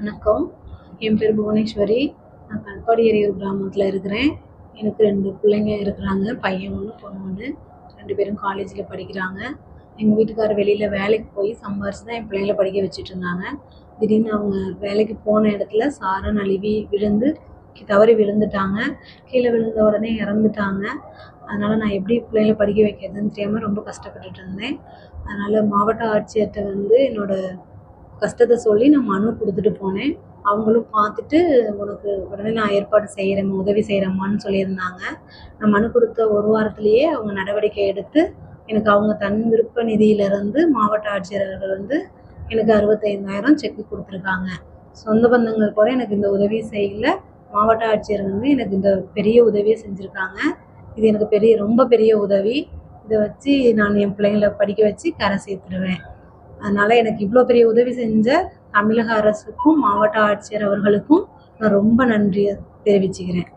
வணக்கம். என் பேர் புவனேஸ்வரி. நான் கல்பாடி எரியூர் கிராமத்தில் இருக்கிறேன். எனக்கு ரெண்டு பிள்ளைங்க இருக்கிறாங்க. பையன் ஒன்று பொண்ணு ஒன்று ரெண்டு பேரும் காலேஜில் படிக்கிறாங்க. எங்கள் வீட்டுக்காரர் வெளியில் வேலைக்கு போய் சம்பாரிச்சு தான் என் பிள்ளைங்கள படிக்க வச்சுட்டு இருந்தாங்க. திடீர்னு அவங்க வேலைக்கு போன இடத்துல சாரம் நழுவி விழுந்து தவறி விழுந்துட்டாங்க. கீழே விழுந்த உடனே இறந்துட்டாங்க. அதனால் நான் எப்படி பிள்ளைங்கள படிக்க வைக்கிறதுன்னு தெரியாமல் ரொம்ப கஷ்டப்பட்டுட்டு இருந்தேன். அதனால் மாவட்ட ஆட்சியர்கிட்ட வந்து என்னோடய கஷ்டத்தை சொல்லி நான் மனு கொடுத்துட்டு போனேன். அவங்களும் பார்த்துட்டு உனக்கு உடனே நான் ஏற்பாடு செய்கிறேன் உதவி செய்கிறேம்மான்னு சொல்லியிருந்தாங்க. நான் மனு கொடுத்த ஒரு வாரத்திலேயே அவங்க நடவடிக்கை எடுத்து எனக்கு அவங்க தன் விருப்ப நிதியிலிருந்து மாவட்ட ஆட்சியர்கள் வந்து எனக்கு அறுபத்தைந்தாயிரம் செக்கு கொடுத்துருக்காங்க. சொந்த பந்தங்கள் கூட எனக்கு இந்த உதவி செய்யல. மாவட்ட ஆட்சியர் வந்து எனக்கு இந்த பெரிய உதவியை செஞ்சுருக்காங்க. இது எனக்கு பெரிய ரொம்ப பெரிய உதவி. இதை வச்சு நான் என் பிள்ளைங்கள படிக்க வச்சு கரை சேர்த்துருவேன். அதனால் எனக்கு இவ்வளோ பெரிய உதவி செஞ்ச தமிழக அரசுக்கும் மாவட்ட ஆட்சியர் அவர்களுக்கும் நான் ரொம்ப நன்றியை தெரிவிச்சுக்கிறேன்.